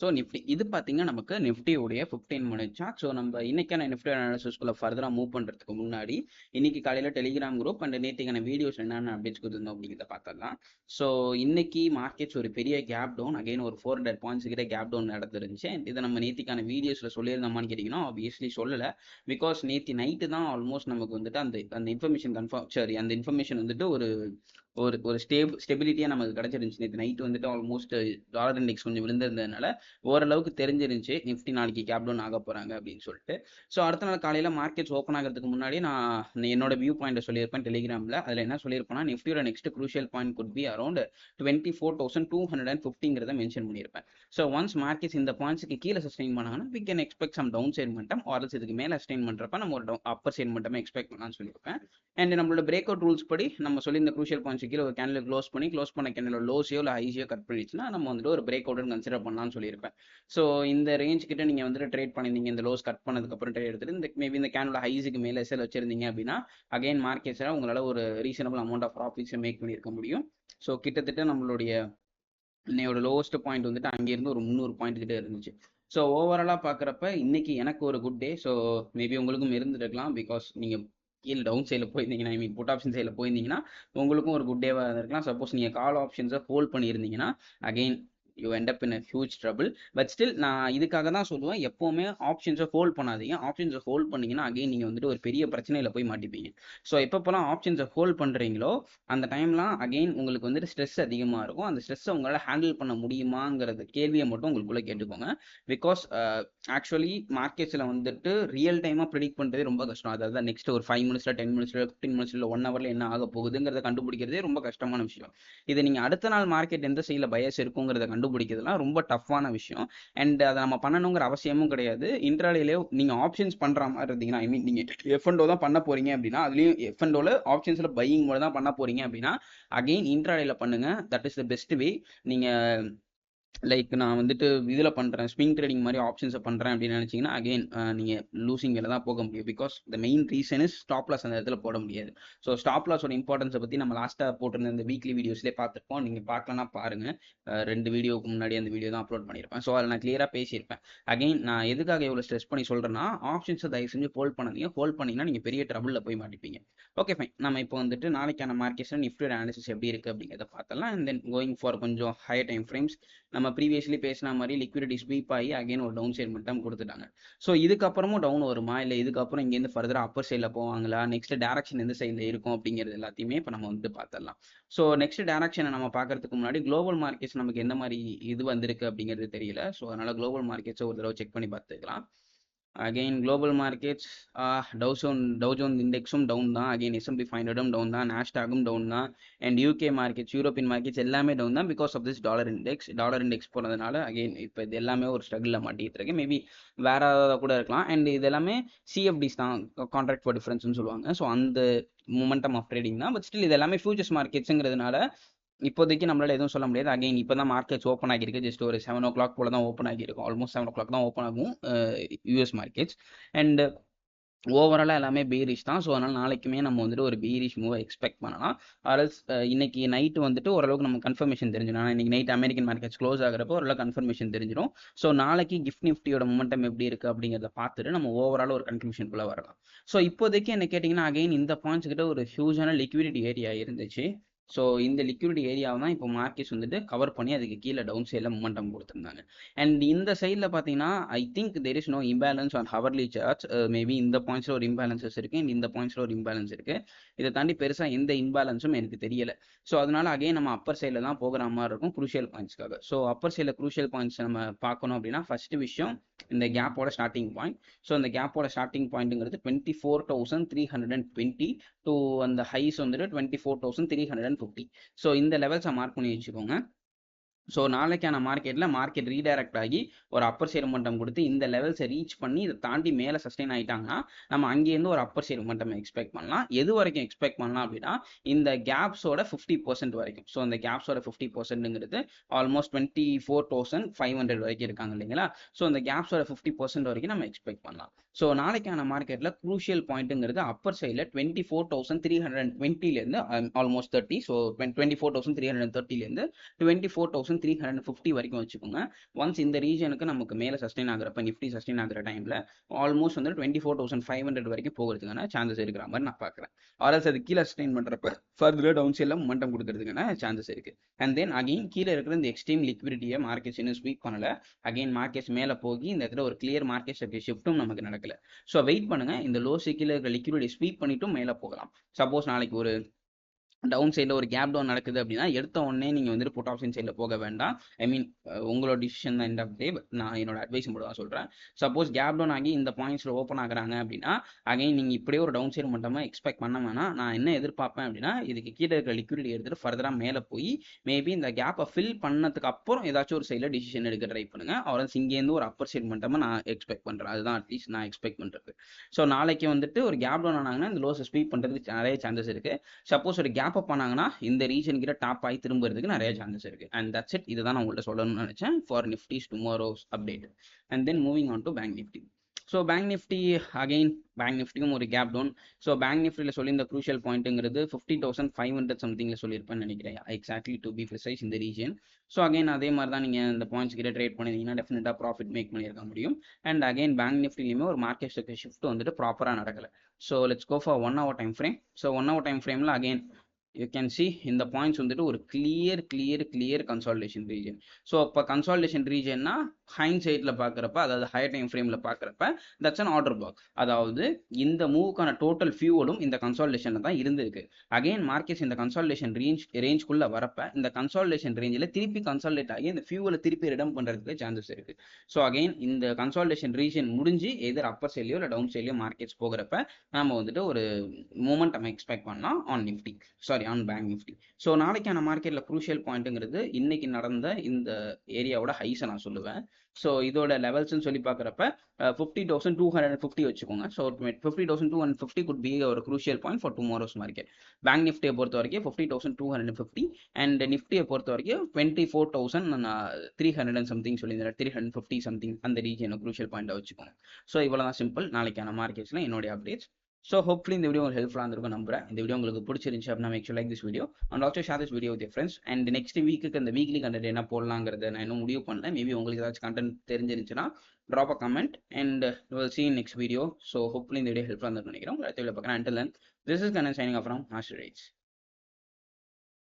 So Nifty இது பார்த்தீங்கன்னா நமக்கு நிஃப்டியோடைய ஃபிஃப்டீன் மினிட் சார்ட் ஸோ நம்ம இன்னைக்கான நிஃப்டி அனாலிசிஸ்குள்ள ஃபர்தராக மூவ் பண்ணுறதுக்கு முன்னாடி இன்னைக்கு காலையில் டெலிகிராம் குரூப் அண்ட் நேற்றுக்கான வீடியோஸ் என்னென்ன அப்டேட்ஸ் கொடுத்துருந்தோம் அப்படிங்கிறத பார்த்தலாம் ஸோ இன்னைக்கு மார்க்கெட்ஸ் ஒரு பெரிய கேப் டவுன் அகைன் ஒரு ஃபோர் ஹண்ட்ரட் பாயிண்ட்ஸ் கிட்ட கேப் டவுன் நடந்துருந்துச்சு. இதை நம்ம நேற்றுக்கான வீடியோஸில் சொல்லியிருந்தோமான்னு கேட்டிங்கன்னா ஆப்வியஸ்லி சொல்லலை. பிகாஸ் நேற்று நைட்டு தான் ஆல்மோஸ்ட் நமக்கு வந்துட்டு அந்த அந்த இன்ஃபர்மேஷன் கன்ஃபார்ம் சரி அந்த இன்ஃபர்மேஷன் வந்துட்டு ஒரு ஒரு ஒரு ஸ்டேப் ஸ்டெபிலிட்டியாக நமக்கு கிடச்சிருந்துச்சு. நேற்று நைட் வந்துட்டு ஆல்மோஸ்ட் டாலர் இண்டெக்ஸ் கொஞ்சம் விழுந்திருந்ததுனால ஓரளவுக்கு தெரிஞ்சிருந்துச்சு. நிஃப்டி நாளைக்கு கேப் டவுன் ஆக போகிறாங்க அப்படின்னு சொல்லிட்டு. ஸோ அடுத்த நாள் காலையில் மார்க்கெட்ஸ் ஓப்பன் ஆகிறதுக்கு முன்னாடி நான் என்னோட வியூ பாயிண்ட்டை சொல்லியிருப்பேன் டெலிகிராமில் அதில் என்ன சொல்லியிருப்பேன்னா நிஃப்டியோட next crucial point could be around twenty four thousand two hundred and ஃபிஃப்டிங்கிறத mention பண்ணியிருப்பேன். ஸோ ஒன்ஸ் மார்க்கெட்ஸ் இந்த பாயிண்ட்ஸுக்கு கீழே சஸ்டெயின் பண்ணாங்கன்னா we can expect some down side மட்டும் ஆர்எல்ஸ் இதுக்கு மேலே சஸ்டெயின் பண்ணுறப்ப நம்ம ஒரு அப்பர் சைட் மட்டும் எக்ஸ்பெக்ட் பண்ணலாம்னு சொல்லியிருப்பேன். அண்ட் நம்மளோட பிரேக் அவுட் ரூல்ஸ் படி நம்ம சொல்லி இந்த குரூஷியல் பாயிண்ட்ஸ் கீழே ஒரு கேண்டில் க்ளோஸ் பண்ணி க்ளோஸ் பண்ண கேண்டில் லோஸியோ இல்லை ஹைஸியோ கட் பண்ணிடுச்சுன்னா நம்ம வந்துட்டு ஒரு பிரேக் அவுட்னு கன்சிடர் பண்ணலாம்னு சொல்லியிருப்பேன். ஸோ இந்த ரேஞ்ச் கிட்ட நீங்கள் வந்துட்டு ட்ரேட் பண்ணியிருந்தீங்க இந்த லோஸ் கட் பண்ணதுக்கப்புறம் ட்ரேட் எடுத்துட்டு இந்த மேபி இந்த கேண்டில் ஹைஸுக்கு மேலே எஸ்எல் வச்சிருந்தீங்க அப்படின்னா அகைன் மார்க்கெட்ஸில் உங்களால் ஒரு ரீசனபிள் அமௌண்ட் ஆஃப் ப்ராஃபிட்ஸை மேக் பண்ணியிருக்க முடியும். ஸோ கிட்டத்தட்ட நம்மளுடைய என்னையோட லோவஸ்ட் பாயிண்ட் வந்துட்டு அங்கேருந்து ஒரு முந்நூறு பாயிண்ட் கிட்ட இருந்துச்சு. ஸோ ஓவராலாக பார்க்குறப்ப இன்னைக்கு எனக்கு ஒரு குட் டே ஸோ மேபி உங்களுக்கும் இருந்துருக்கலாம் பிகாஸ் நீங்கள் கீழே டவுன் சைடில் போயிருந்தீங்கன்னா ஐ மீன் புட் ஆப்ஷன் சைடில் போயிருந்தீங்கன்னா உங்களுக்கும் ஒரு குட் டேவாக இருந்திருக்கலாம். சப்போஸ் நீங்கள் கால் ஆப்ஷன்ஸை ஹோல்ட் பண்ணியிருந்தீங்கன்னா again you end up in a huge trouble but still நான் இதுக்காக தான் சொல்லுவேன். எப்போவுமே ஆப்ஷன்ஸை ஹோல்ட் பண்ணாதீங்க. ஆப்ஷன்ஸை ஹோல்ட் பண்ணீங்கன்னா அகைன் நீங்கள் வந்துட்டு ஒரு பெரிய பிரச்சனையில் போய் மாட்டிப்பீங்க. ஸோ எப்பப்போலாம் ஆப்ஷன்ஸை ஹோல்ட் பண்ணுறீங்களோ அந்த டைம்லாம் அகைன் உங்களுக்கு வந்துட்டு ஸ்ட்ரெஸ் அதிகமாக இருக்கும். அந்த ஸ்ட்ரெஸ்ஸை உங்களால் ஹேண்டில் பண்ண முடியுமாங்கிறது கேள்வியை மட்டும் உங்களுக்குள்ளே கேட்டுக்கோங்க. பிகாஸ் ஆக்சுவலி மார்க்கெட்ஸில் வந்துட்டு ரியல் டைமாக ப்ரிடிக் பண்ணுறதே ரொம்ப கஷ்டம். அதாவது நெக்ஸ்ட் ஒரு ஃபைவ் மினிட்ஸில் டென் மினிட்ஸில் ஃபிஃப்டின் மினிட்ஸில் ஒன் ஹவரில் என்ன ஆக போகுதுங்கிறத கண்டுபிடிக்கிறதே ரொம்ப கஷ்டமான விஷயம். இதை நீங்கள் அடுத்த நாள் மார்க்கெட் எந்த சைடில் பயஸ் இருக்குங்கிறத கண்டுபிடிக்கிறதுலாம் ரொம்ப டஃப்பான விஷயம். அண்ட் அதை நம்ம பண்ணணுங்கிற அவசியமும் கிடையாது. இன்ட்ராடேலே நீங்கள் ஆப்ஷன்ஸ் பண்ணுற மாதிரி இருந்தீங்கன்னா ஐ மீன் நீங்கள் எஃப்என்டோ தான் பண்ண போறீங்க அப்படின்னா அதுலேயும் எஃப்என்டோவில் ஆப்ஷன்ஸில் பையிங் மட்டும் தான் பண்ண போறீங்க அப்படின்னா அகெயின் இன்ட்ராடேல பண்ணுங்க. That is the best way நீங்கள் லைக் நான் வந்துட்டு இதில் பண்ணுறேன் ஸ்விங் ட்ரேடிங் மாதிரி ஆப்ஷன்ஸை பண்ணுறேன் அப்படின்னு நினச்சிங்கன்னா அகெயின் நீங்கள் லூசிங் வேலை தான் போக முடியும். Because the main reason is stop loss அந்த இடத்துல போட முடியாது. ஸோ ஸ்டாப் லாஸோட இம்பார்ட்டன்ஸை பற்றி நம்ம லாஸ்ட்டாக போட்டிருந்த இந்த வீக்லி வீடியோஸ்லேயே பார்த்துருப்போம். நீங்கள் பார்க்கலன்னா பாருங்கள் ரெண்டு வீடியோக்கு முன்னாடி அந்த வீடியோ தான் அப்லோட் பண்ணியிருப்பேன். ஸோ அதில் நான் கிளியராக பேசியிருப்பேன். அகெயின் நான் எதுக்காக எவ்வளோ ஸ்ட்ரெஸ் பண்ணி சொல்கிறேன்னா ஆப்ஷன்ஸை தயவு செஞ்சு ஹோல்ட் பண்ணாதீங்க. ஹோல்ட் பண்ணிங்கன்னா நீங்கள் பெரிய ட்ரபிளில் போய் மாட்டிப்பீங்க. ஓகே ஃபைன் நம்ம இப்போ வந்துட்டு நாளைக்கான மார்க்கெட்ஸில் நிஃப்டியோட அனாலிசிஸ் எப்படி இருக்குது அப்படிங்கிறத பார்த்தலாம் அண்ட் தென் கோயிங் ஃபார் கொஞ்சம் ஹையர் டைம் ஃப்ரேம்ஸ் நம்ம ப்ரீவியஸ்லி பேசின மாதிரி லிக்விடிட்டி ஸ்வீப் ஆகி அகைன் ஒரு டவுன் சைட் மட்டும் கொடுத்துட்டாங்க. ஸோ இதுக்கப்புறமும் டவுன் வருமா? இல்லை இதுக்கப்புறம் இங்கேருந்து ஃபர்தராக அப்பர் சைடில் போவாங்களா? நெக்ஸ்ட் டேரக்ஷன் எந்த சைடில் இருக்கும் அப்படிங்கிறது எல்லாத்தையுமே இப்போ நம்ம வந்து பார்த்துடலாம். ஸோ நெக்ஸ்ட் டேரக்ஷனை நம்ம பார்க்கறதுக்கு முன்னாடி குளோபல் மார்க்கெட்ஸ் நமக்கு எந்த மாதிரி இது வந்திருக்கு அப்படிங்கிறது தெரியல. ஸோ அதனால குளோபல் மார்க்கெட்ஸை ஒரு தடவை செக் பண்ணி பார்த்துக்கலாம். Again global markets Dow Jones Dow Jones இண்டெக்ஸும் down தான். அகெயின் எஸ்எம்பி ஃபைவ் ஹண்ட்ரடும் டவுன் தான். நேஷ்டாகும் டவுன் தான். And UK markets European markets எல்லாமே டவுன் தான் because of this dollar index dollar index போனதுனால அகெயின் இப்போ இது எல்லாமே ஒரு ஸ்ட்ரகிளில் மாட்டிகிட்டு இருக்கு. மேபி வேற ஏதாவது கூட இருக்கலாம். அண்ட் இது எல்லாமே சிஎஃப்டிஸ் தான். கான்ட்ராக்ட் ஃபார் டிஃபரன்ஸ்னு சொல்லுவாங்க. ஸோ அந்த மூமெண்டம் ஆஃப் ட்ரேடிங் தான். பட் ஸ்டில் இது எல்லாமே ஃபியூச்சர்ஸ் மார்க்கெட்ஸுங்கிறதுனால இப்போதைக்கு நம்மளால எதுவும் சொல்ல முடியாது. அகைன் இப்போ தான் மார்க்கெட்ஸ் ஓப்பன் ஆகியிருக்கு. ஜஸ்ட் ஒரு செவன் ஓ கிளாக் போல தான் ஓப்பன் ஆகியிருக்கும் ஆல்மோஸ்ட் செவன் ஓ கிளாக் தான் ஓப்பன் ஆகும் யூஎஸ் மார்க்கெட்ஸ் அண்ட் ஓவராலாக எல்லாமே பீரிஷ் தான். ஸோ அதனால் நாளைக்குமே நம்ம வந்துட்டு ஒரு பீரிஷ் மூவை எக்ஸ்பெக்ட் பண்ணலாம். அரல்ஸ் இன்னைக்கு நைட்டு வந்துட்டு ஓரளவுக்கு நம்ம கன்ஃபர்மேஷன் தெரிஞ்சிடும். ஆனால் இன்னைக்கு நைட் அமெரிக்கன் மார்க்கெட்ஸ் க்ளோஸ் ஆகிறப்போ ஓரளவு கன்ஃபர்மேஷன் தெரிஞ்சிடும். ஸோ நாளைக்கு கிஃப்ட் நிஃப்டியோட மொமெண்டம் எப்படி இருக்குது அப்படிங்கிறத பார்த்துட்டு நம்ம ஓவரால் ஒரு கன்க்ளூஷனுக்குள்ளே வரலாம். ஸோ இப்போதைக்கு என்ன கேட்டிங்கன்னா அகைன் இந்த பாயிண்ட்ஸ் கிட்ட ஒரு ஹியூஜான லிக்விடிட்டி ஏரியா இருந்துச்சு. ஸோ இந்த லிக்விடிட்டி ஏரியாவை தான் இப்போ மார்க்கெட்ஸ் வந்துட்டு கவர் பண்ணி அதுக்கு கீழே டவுன் சைடில் மொமெண்டம் கொடுத்துருந்தாங்க. அண்ட் இந்த சைடில் பார்த்தீங்கன்னா I think there is no imbalance on hourly chart maybe இந்த பாயிண்ட்ஸில் ஒரு இம்பேலன்சஸ் இருக்குது அண்ட் இந்த பாயிண்ட்ஸில் ஒரு இம்பேலன்ஸ் இருக்குது இதை தாண்டி பெருசாக எந்த இம்பேலன்ஸும் எனக்கு தெரியலை. ஸோ அதனால அகைன் நம்ம அப்பர் சைடில் தான் போகிற மாதிரி இருக்கும் குரூஷியல் பாயிண்ட்ஸ்க்காக ஸோ அப்பர் சைடில் குரூஷியல் பாயிண்ட்ஸ் நம்ம பார்க்கணும் அப்படின்னா ஃபர்ஸ்ட் விஷயம் இந்த கேப்போட ஸ்டார்டிங் பாயிண்ட் ஸோ அந்த கேப்போட starting பாயிண்ட்டுங்கிறது twenty four thousand three hundred and twenty two அந்த ஹைஸ் வந்துட்டு twenty four thousand three hundred and fifty so இந்த லெவல்ஸை மார்க் பண்ணி வச்சுக்கோங்க. ஸோ நாளைக்கான மார்க்கெட்டில் மார்க்கெட் ரீடைரக்ட் ஆகி ஒரு அப்பர் சைடு மட்டம் கொடுத்து இந்த லெவல்ஸை ரீச் பண்ணி இதை தாண்டி மேலே சஸ்டெயின் ஆகிட்டாங்கன்னா நம்ம அங்கேருந்து ஒரு அப்பர் சைடு மட்டம் எக்ஸ்பெக்ட் பண்ணலாம். எது வரைக்கும் எக்ஸ்பெக்ட் பண்ணலாம் அப்படின்னா இந்த கேப்ஸோட ஃபிஃப்டி பர்சன்ட் வரைக்கும். ஸோ அந்த கேப்ஸோட fifty பர்சன்ட்டுங்கிறது almost twenty four thousand five hundred வரைக்கும் இருக்காங்க இல்லைங்களா? ஸோ அந்த கேப்ஸோட ஃபிஃப்டி பர்சன்ட் வரைக்கும் நம்ம எக்ஸ்பெக்ட் பண்ணலாம். ஸோ நாளைக்கான மார்க்கெட்டில் க்ரூஷியல் பாயிண்ட்டுங்கிறது அப்பர் சைடில் twenty four thousand three hundred டுவெண்ட்டிலேருந்து almost thirty so twenty four thousand three hundred தேர்ட்டிலேருந்து twenty four thousand thousand three hundred fifty வரைக்கும் வச்சுக்கோங்க. ஒன்ஸ் இந்த ரீஜனுக்கு நமக்கு மேலே சஸ்டெயின் ஆகிறப்ப நிஃப்டி சஸ்டெயின் ஆகிற டைமில் ஆல்மோஸ்ட் வந்து twenty four thousand five hundred வரைக்கும் போகிறதுக்கான சான்சஸ் இருக்கிற மாதிரி நான் பார்க்குறேன். ஆர்எஸ் அது கீழே சஸ்டெயின் பண்ணுறப்ப ஃபர்தர் டவுன் சைடில் மொமெண்டம் கொடுக்கறதுக்கான சான்சஸ் இருக்குது அண்ட் தென் அகைன் கீழே இருக்கிற இந்த எக்ஸ்ட்ரீம் லிக்விடிட்டியை மார்க்கெட்ஸ் இன்னும் ஸ்வீப் பண்ணல. அகைன் மார்க்கெட்ஸ் மேலே போகி இந்த இடத்துல ஒரு கிளியர் மார்க்கெட் ஷிஃப்ட்டும் நமக்கு நடக்கல. ஸோ வெயிட் பண்ணுங்க. இந்த லோ சிக்கில் இருக்கிற லிக்விடிட்டி ஸ்வீப் பண்ணிட்டும் மேலே போகலாம். சப்போஸ் நாளைக்கு ஒரு டவுன் சைடில் ஒரு கேப் டவுன் நடக்குது அப்படின்னா எடுத்த உடனே நீங்கள் வந்துட்டு புட் ஆப்ஷன் சைடில் போக வேண்டாம். ஐ மீன் உங்களோட டிசிஷன் தான் எண்ட் ஆஃப் டே நான் என்னோட அட்வைஸ் மட்டும் தான் சொல்கிறேன் சப்போஸ் கேப் டவுன் ஆகி இந்த பாயிண்ட்ஸில் ஓப்பன் ஆகுறாங்க அப்படின்னா அகைன் நீங்கள் இப்படியே ஒரு டவுன் சைடு மட்டுமா எக்ஸ்பெக்ட் பண்ண வேணாம். நான் என்ன எதிர்பார்ப்பேன் அப்படின்னா இதுக்கு கீழே இருக்கிற லிக்விடிட்டி எடுத்துகிட்டு ஃபர்தராக மேலே போய் மேபி இந்த கேப்பை ஃபில் பண்ணதுக்கு அப்புறம் ஏதாச்சும் ஒரு சைடில் டிசிஷன் எடுக்க ட்ரை பண்ணுங்கள் அவரஸ் இங்கேருந்து ஒரு அப்பர் சைட் மட்டுமா நான் எக்ஸ்பெக்ட் பண்ணுறேன் அதுதான் அட்லீஸ்ட் நான் எக்ஸ்பெக்ட் பண்ணுறது ஸோ நாளைக்கு வந்துட்டு ஒரு கேப் டவுன் ஆனாங்கன்னா இந்த லோஸை ஸ்பீட் பண்ணுறதுக்கு நிறைய சான்சஸ் இருக்குது சப்போஸ் ஒரு கேப் அப் பண்ணாங்கன்னா இந்த ரீஜன் கிட்ட டாப் ஆகி திரும்புறதுக்கு நிறைய சான்சஸ் இருக்கு. அண்ட் தட்ஸ் இட் இதுதான் நான் உங்கள்ட்ட சொல்லணும்னு நினைச்சேன். For Nifty's tomorrow's update and then moving on to bank Nifty so bank Nifty again bank நிஃப்டியும் ஒரு கேப் டவுன் ஸோ பேங்க் நிஃப்டியில் சொல்லி இந்த க்ரூஷியல் பாயிண்ட்டுங்கிறது ஃபிஃப்டி தௌசண்ட் ஃபைவ் ஹண்ட்ரட் சம்திங்கில் சொல்லியிருப்பேன்னு நினைக்கிறேன். எக்ஸாக்ட்லி டு பி ப்ரிசைஸ் இந்த ரீஜன் ஸோ அகைன் அதே மாதிரி தான் நீங்கள் இந்த பாயிண்ட்ஸ் கிட்ட ட்ரேட் பண்ணிருந்தீங்கன்னா டெஃபினட்டாக ப்ராஃபிட் மேக் பண்ணியிருக்க முடியும். அண்ட் அகைன் பேங்க் நிஃப்டிலையுமே ஒரு மார்க்கெட் ஷிஃப்ட் வந்துட்டு ப்ராப்பராக நடக்கலை. So let's go for one hour time frame so one hour time ஃப்ரேமில் அகைன் யூ கேன் சி இந்த பாயிண்ட்ஸ் வந்துட்டு ஒரு clear clear clear consolidation region so அப்போ கன்சால்டேஷன் ரீஜன்னா ஹைன் சைடில் பார்க்குறப்ப அதாவது ஹையர் டைம் ஃப்ரேமில் பார்க்குறப்ப தட்ஸ் அன் ஆர்டர் பாக் அதாவது இந்த மூவுக்கான டோட்டல் ஃபியூவலும் இந்த கன்சால்டேஷனில் தான் இருந்திருக்கு. அகைன் மார்க்கெட்ஸ் இந்த கன்சால்டேஷன் ரேஞ்ச் ரேஞ்ச்குள்ளே வரப்ப இந்த கன்சால்டேஷன் ரேஞ்சில் திருப்பி கன்சால்டேட் ஆகி இந்த ஃபியூவலை திருப்பி ரிடம் பண்ணுறதுக்கு சான்சஸ் இருக்குது ஸோ அகைன் இந்த கன்சால்டேஷன் ரீஜன் முடிஞ்சு எதிர் அப்பர் சைட்லையோ இல்லை டவுன் சைட்லையோ மார்க்கெட்ஸ் போகிறப்ப நம்ம வந்துட்டு ஒரு மூமெண்ட் நம்ம எக்ஸ்பெக்ட் பண்ணலாம் on Nifty sorry on bank Nifty so நாளைக்கான மார்க்கெட்டில் குரூஷியல் பாயிண்ட்டுங்கிறது இன்னைக்கு நடந்த இந்த ஏரியாவோட ஹைஸை நான் சொல்லுவேன். ஸோ இதோட லெவல்ஸ்னு சொல்லி பார்க்குறப்ப fifty thousand two hundred fifty வச்சுக்கோங்க. So fifty thousand two hundred fifty could be ஒரு crucial point for tomorrow's market bank நிஃப்டியை பொறுத்த வரைக்கும் fifty thousand two hundred fifty and நிஃப்டியை பொறுத்த வரைக்கும் டுவெண்ட்டி ஃபோர் தௌசண்ட் நான் த்ரீ ஹண்ட்ரட் அண்ட் சம்திங் சொல்லியிருந்தேன் த்ரீ ஹண்ட்ரட் ஃபிஃப்டி சம்திங் அந்த ரீஜனை க்ரூஷியல் பாயிண்ட்டை வச்சுக்கோங்க. ஸோ இவ்வளோ தான் சிம்பிள் நாளைக்கான மார்க்கெட்ஸில் என்னுடைய அப்டேட்ஸ் ஸோ ஹோப்ஃபுல்லி இந்த வீடியோ உங்களுக்கு ஹெல்ப்ஃபுல்லாக இருந்திருக்கும் நம்புறேன். இந்த வீடியோ உங்களுக்கு பிடிச்சிருந்துச்சு அப்படின்னா make like this video and also share this video with friends and next வீக்குக்கு அந்த வீக்லி கண்டென்ட் என்ன போடலாங்கிறத நான் இன்னும் முடிவு பண்ணல. மேபி உங்களுக்கு ஏதாச்சும் content தெரிஞ்சிருந்துச்சுன்னா drop a comment and will see next video so hopefully இந்த வீடியோ ஹெல்ப்ஃபுல்லாக இருந்திருக்கும் நினைக்கிறேன். அடுத்த வீடியோ பார்க்குறேன். Until then this is Kannan signing அப்புறம் மாஸ்டர் ரைட்ஸ்